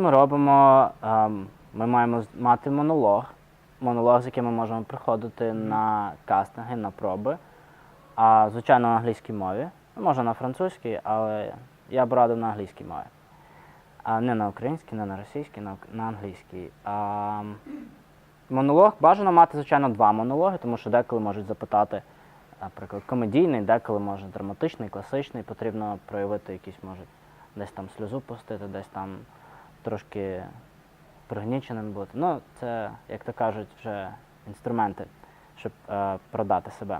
Ми робимо, ем, ми маємо мати монолог, монолог, з яким ми можемо приходити на кастинги, на проби. А, звичайно, на англійській мові. Можна на французькій, але я б радив на англійській мові. А не на українській, не на російській, на, англійській. А, монолог бажано мати, звичайно, два монологи, тому що деколи можуть запитати, наприклад, комедійний, деколи може драматичний, класичний, потрібно проявити якісь, може, десь там сльозу пустити, десь там трошки пригніченим бути. Ну, це, як то кажуть, вже інструменти, щоб е, продати себе.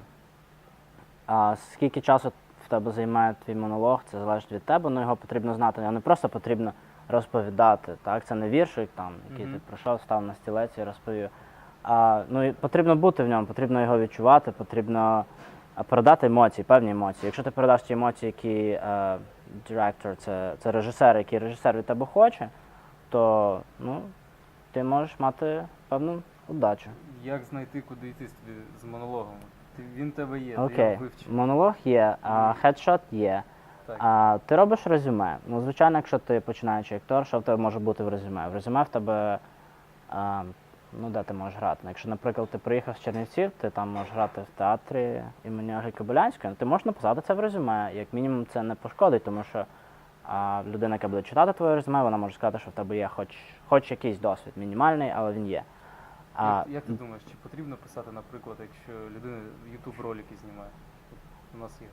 А скільки часу в тебе займає твій монолог, це залежить від тебе, ну його потрібно знати. Його не просто потрібно розповідати. Так? Це не віршик, там, який Мгм. ти пройшов, став на стілець і розповів. А, ну, і потрібно бути в ньому, потрібно його відчувати, потрібно передати емоції, певні емоції. Якщо ти передаш ті емоції, які е, директор, це, це режисер, який режисер від тебе хоче, то ну, ти можеш мати певну удачу. Як знайти, куди йти з тобі з монологом? Ти, він в тебе є, ти Окей, його вивчив. монолог є, а, хедшот є. Так. А, ти робиш резюме. Ну, звичайно, якщо ти починаючий актор, що в тебе може бути в резюме? В резюме в тебе, а, ну де ти можеш грати? Ну, Якщо, наприклад, ти приїхав з Чернівців, ти там можеш грати в театрі імені Ольги Кобилянської, ти можеш написати це в резюме. Як мінімум це не пошкодить, тому що а, людина, яка буде читати твоє резюме, вона може сказати, що в тебе є хоч, хоч якийсь досвід, мінімальний, але він є. А, Як, як ти думаєш, чи потрібно писати, наприклад, якщо людина YouTube ролики знімає? От У нас є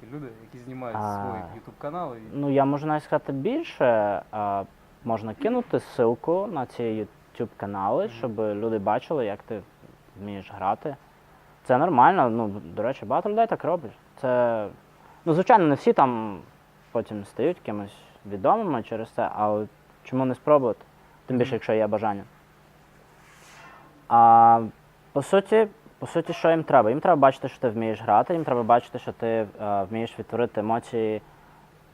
такі люди, які знімають А. свої YouTube канали. І... Ну, я можу навіть сказати більше. А, можна кинути ссылку на ці YouTube канали, Мгм. щоб люди бачили, як ти вмієш грати. Це нормально. Ну, до речі, багато людей так роблять. Це, ну, звичайно, не всі там потім стають кимось відомими через це, але чому не спробувати? Тим більше, якщо є бажання. А по суті, по суті, що їм треба? Їм треба бачити, що ти вмієш грати, їм треба бачити, що ти е, вмієш відтворити емоції,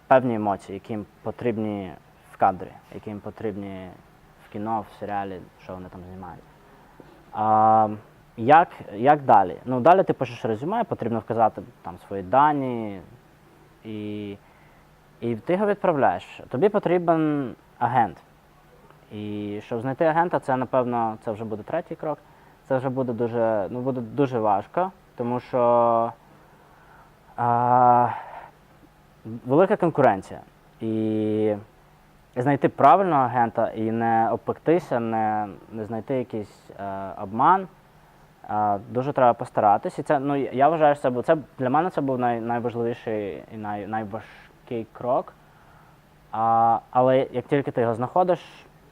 певні емоції, які їм потрібні в кадрі, які їм потрібні в кіно, в серіалі, що вони там знімають. А, як, як далі? Ну, далі ти пишеш резюме, потрібно вказати там свої дані, і, і ти його відправляєш. Тобі потрібен агент. І щоб знайти агента, це напевно це вже буде третій крок. Це вже буде дуже, ну, буде дуже важко, тому що а, велика конкуренція. І знайти правильного агента і не обпектися, не, не знайти якийсь е, обман. е, дуже треба постаратись. І це, ну, я вважаю, що це, для мене це був най, найважливіший і най, найважкий крок. А, але як тільки ти його знаходиш,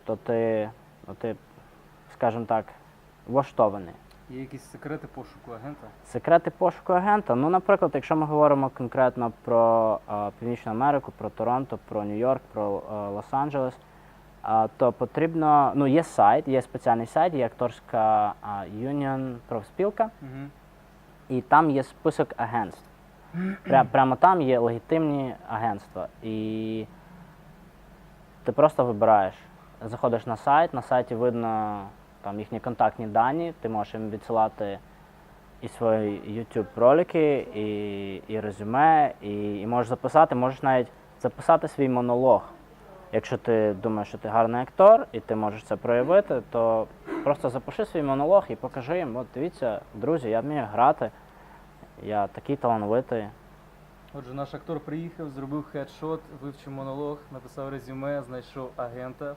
то ти, ну, ти скажімо так, влаштований. Є якісь секрети пошуку агента? Секрети пошуку агента. Ну, наприклад, якщо ми говоримо конкретно про е, Північну Америку, про Торонто, про Нью-Йорк, про Лос-Анджелес, то потрібно, ну, є сайт, є спеціальний сайт, є акторська е, юніон профспілка, Угу. і там є список агентств. Пря, прямо там є легітимні агентства. І ти просто вибираєш. Заходиш на сайт, на сайті видно там їхні контактні дані, ти можеш їм відсилати і свої YouTube ролики, і, і резюме, і, і можеш записати, можеш навіть записати свій монолог. Якщо ти думаєш, що ти гарний актор і ти можеш це проявити, то просто запиши свій монолог і покажи їм, от дивіться, друзі, я вмію грати, я такий талановитий. Отже, наш актор приїхав, зробив хедшот, вивчив монолог, написав резюме, знайшов агента.